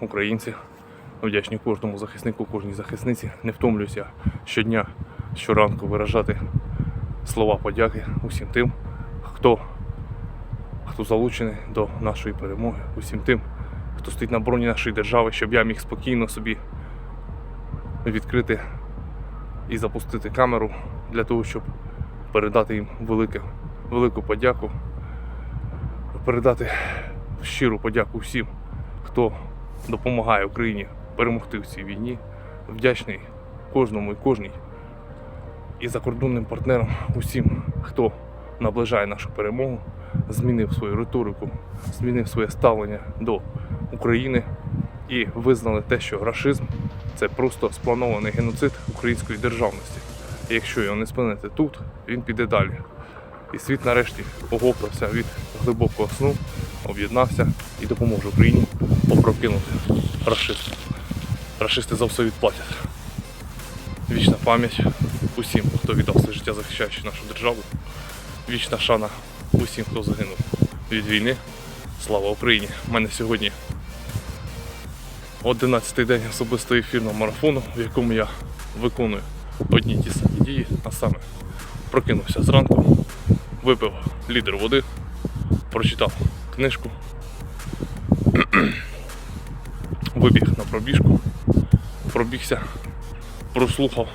Українці вдячні кожному захиснику, кожній захисниці. Не втомлююся щодня, щоранку виражати слова подяки усім тим, хто, хто залучений до нашої перемоги, усім тим, хто стоїть на броні нашої держави, щоб я міг спокійно собі відкрити і запустити камеру для того, щоб передати їм велике, велику подяку, передати щиру подяку всім, хто допомагає Україні перемогти в цій війні. Вдячний кожному і кожній і закордонним партнерам, усім, хто наближає нашу перемогу, змінив свою риторику, змінив своє ставлення до України і визнали те, що рашизм це просто спланований геноцид української державності. І якщо його не спинити тут, він піде далі. І світ нарешті оговтався від глибокого сну, об'єднався і допоможе Україні попрокинути рашизм. Рашисти за все відплатять. Вічна пам'ять усім, хто віддав своє життя, захищаючи нашу державу. Вічна шана усім, хто загинув від війни. Слава Україні! У мене сьогодні 11-й день особистого ефірного марафону, в якому я виконую одні ті самі дії, а саме прокинувся зранку, випив літр води, прочитав книжку, вибіг на пробіжку, пробігся, прослухав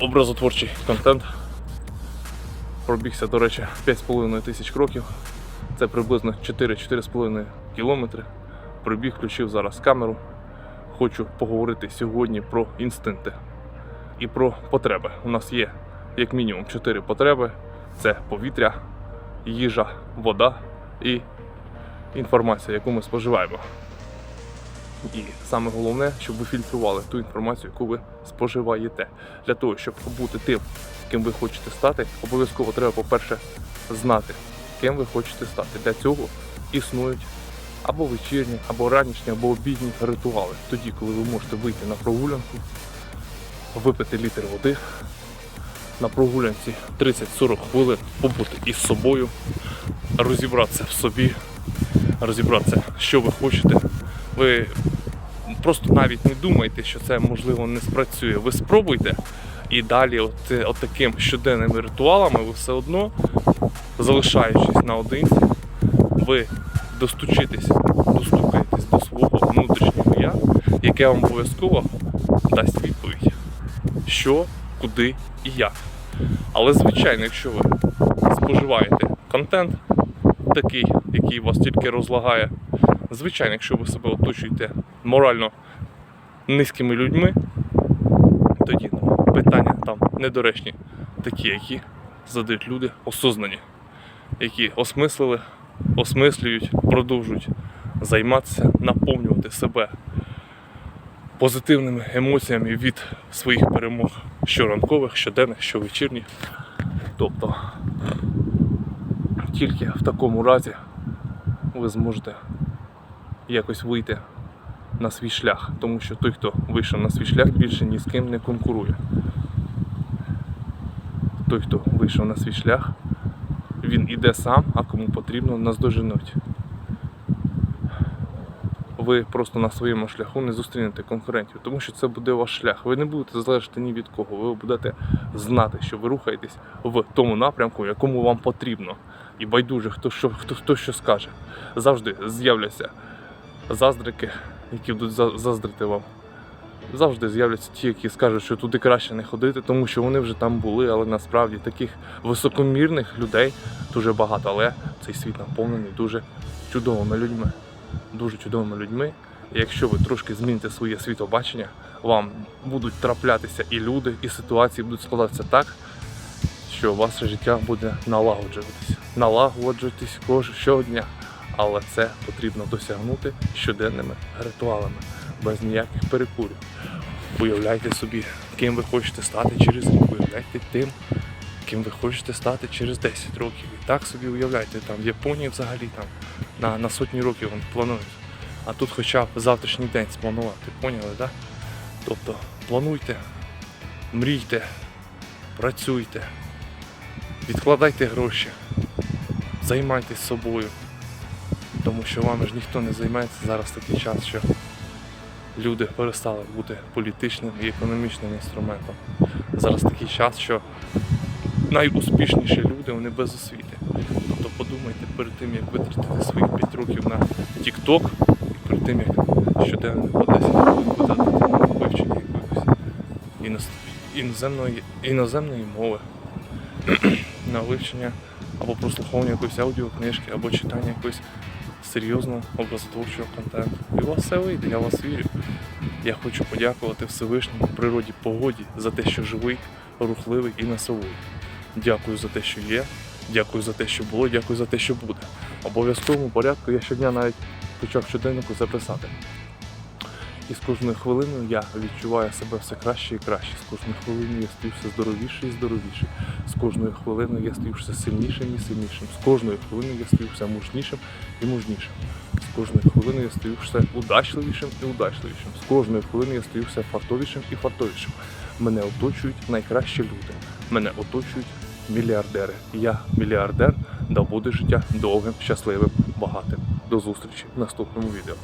образотворчий контент. Пробігся, до речі, 5,5 тисяч кроків. Це приблизно 4-4,5 кілометри. Прибіг, включив зараз камеру. Хочу поговорити сьогодні про інстинкти і про потреби. У нас є як мінімум 4 потреби: це повітря, їжа, вода і інформація, яку ми споживаємо. І саме головне, щоб ви фільтрували ту інформацію, яку ви споживаєте. Для того, щоб бути тим, ким ви хочете стати, обов'язково треба, по-перше, знати, ким ви хочете стати. Для цього існують або вечірні, або ранішні, або обідні ритуали. Тоді, коли ви можете вийти на прогулянку, випити літр води, на прогулянці 30-40 хвилин побути із собою, розібратися в собі, розібратися, що ви хочете. Ви просто навіть не думайте, що це можливо не спрацює. Ви спробуйте і далі, от, от таким щоденними ритуалами, ви все одно, залишаючись наодинці, ви достучитесь, достукаєтесь до свого внутрішнього я, яке вам обов'язково дасть відповідь, що, куди і як. Але звичайно, якщо ви споживаєте контент такий, який вас тільки розлагає, звичайно, якщо ви себе оточуєте морально низькими людьми, тоді ну, питання там недоречні, такі, які задають люди осознані, які осмислили, осмислюють, продовжують займатися, наповнювати себе позитивними емоціями від своїх перемог щоранкових, щоденних, щовечірніх. Тобто тільки в такому разі ви зможете якось вийти на свій шлях, тому що той, хто вийшов на свій шлях, більше ні з ким не конкурує. Той, хто вийшов на свій шлях, він іде сам, а кому потрібно наздоженуть. Ви просто на своєму шляху не зустрінете конкурентів, тому що це буде ваш шлях. Ви не будете залежати ні від кого. Ви будете знати, що ви рухаєтесь в тому напрямку, якому вам потрібно. І байдуже, хто що, хто, хто що скаже. Завжди з'являться заздрики, які будуть заздрити вам. Завжди з'являться ті, які скажуть, що туди краще не ходити, тому що вони вже там були, але насправді таких високомірних людей дуже багато. Але цей світ наповнений дуже чудовими людьми. Дуже чудовими людьми. Якщо ви трошки зміните своє світобачення, вам будуть траплятися і люди, і ситуації будуть складатися так, що ваше життя буде налагоджуватись. Налагоджуватись кожного щодня. Але це потрібно досягнути щоденними ритуалами, без ніяких перекурів. Уявляйте собі, ким ви хочете стати через рік, уявляйте тим, ким ви хочете стати через 10 років. І так собі уявляйте, там в Японії взагалі там на, на сотні років вони планують. А тут хоча б завтрашній день спланувати, поняли, так? Тобто плануйте, мрійте, працюйте, відкладайте гроші, займайтесь собою. Тому що вами ж ніхто не займається зараз такий час, що люди перестали бути політичним і економічним інструментом. Зараз такий час, що найуспішніші люди вони без освіти. Подумайте перед тим, як витратити свої 5 років на TikTok, і перед тим, як щоденно по 10 років витратити на вивчення якоїсь іноземної, іноземної мови, на вивчення або прослуховування якоїсь аудіокнижки, або читання якоїсь серйозного образотворчого контенту. І у вас все вийде, я вас вірю. Я хочу подякувати Всевишньому природі погоді за те, що живий, рухливий і насовий. Дякую за те, що є, дякую за те, що було, дякую за те, що буде. Обов'язковому порядку я щодня навіть почав щоденнику записати. І з кожною хвилиною я відчуваю себе все краще і краще. З кожною хвилиною я стаю все здоровіше і здоровіше. З кожною хвилиною я стаю все сильнішим і сильнішим. З кожною хвилиною я стаю все мужнішим і мужнішим. З кожною хвилиною я стаю все удачливішим і удачливішим. З кожною хвилиною я стаю все фартовішим і фартовішим. Мене оточують найкращі люди. Мене оточують мільярдери. Я мільярдер, да буде життя довгим, щасливим, багатим. До зустрічі в наступному відео.